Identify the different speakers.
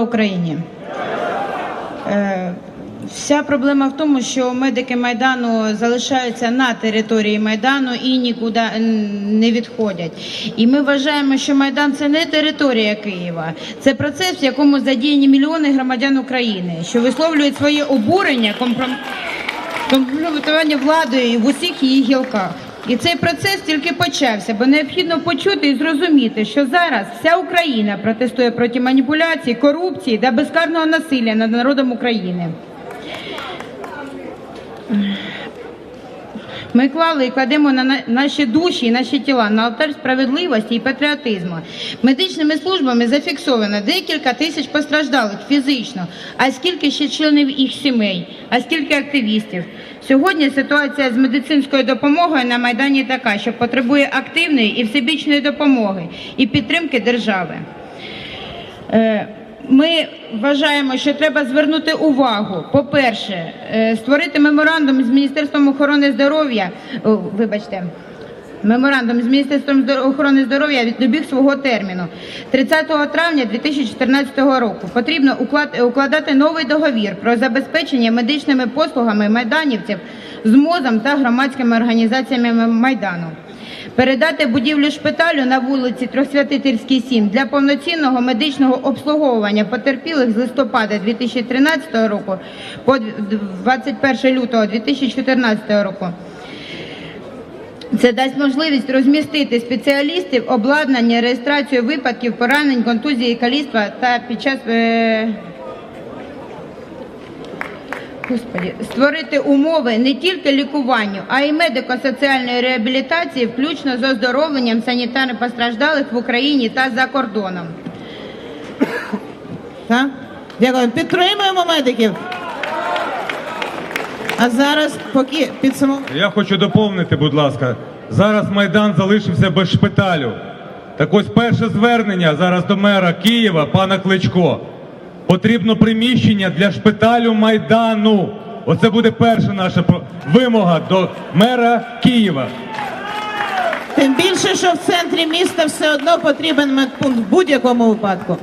Speaker 1: Україні. Е, Вся проблема в тому, що медики Майдану залишаються на території Майдану і нікуди не відходять. І ми вважаємо, що Майдан це не територія Києва, це процес, в якому задіяні мільйони громадян України, що висловлюють своє обурення компром- компрометування владою в усіх її гілках. І цей процес тільки почався, бо необхідно почути і зрозуміти, що зараз вся Україна протестує проти маніпуляцій, корупції та безкарного насилля над народом України. Ми клали і кладемо на на- наші душі і наші тіла на алтарь справедливості і патріотизму. Медичними службами зафіксовано декілька тисяч постраждалих фізично, а скільки ще членів їх сімей, а скільки активістів. Сьогодні ситуація з медицинською допомогою на Майдані така, що потребує активної і всебічної допомоги і підтримки держави. Е, Ми вважаємо, що треба звернути увагу. По-перше, е, створити меморандум з Міністерством охорони здоров'я. Вибачте. Меморандум з Міністерством охорони здоров'я добіг свого терміну 30 травня 2014 року. Потрібно уклад- укладати новий договір про забезпечення медичними послугами майданівців з МОЗом та громадськими організаціями Майдану. Передати будівлю шпиталю на вулиці Трьохсвятительській 7 для повноцінного медичного обслуговування потерпілих з листопада 2013 року по 21 лютого 2014 року. Це дасть можливість розмістити спеціалістів, обладнання, реєстрацію випадків поранень, контузії, каліцтва та під час е... Господи, створити умови не тільки лікуванню, а й медико-соціальної реабілітації, включно з оздоровленням санітарно постраждалих в Україні та за кордоном.
Speaker 2: Так? Дякую. Підтримуємо медиків. А зараз, поки підсумуємо.
Speaker 3: Я хочу доповнити, будь ласка. Зараз Майдан залишився без шпиталю. Так ось перше звернення зараз до мера Києва, пана Кличко. Потрібно приміщення для шпиталю Майдану. Оце буде перша наша вимога до мера Києва.
Speaker 2: Тим більше, що в центрі міста все одно потрібен медпункт в будь-якому випадку.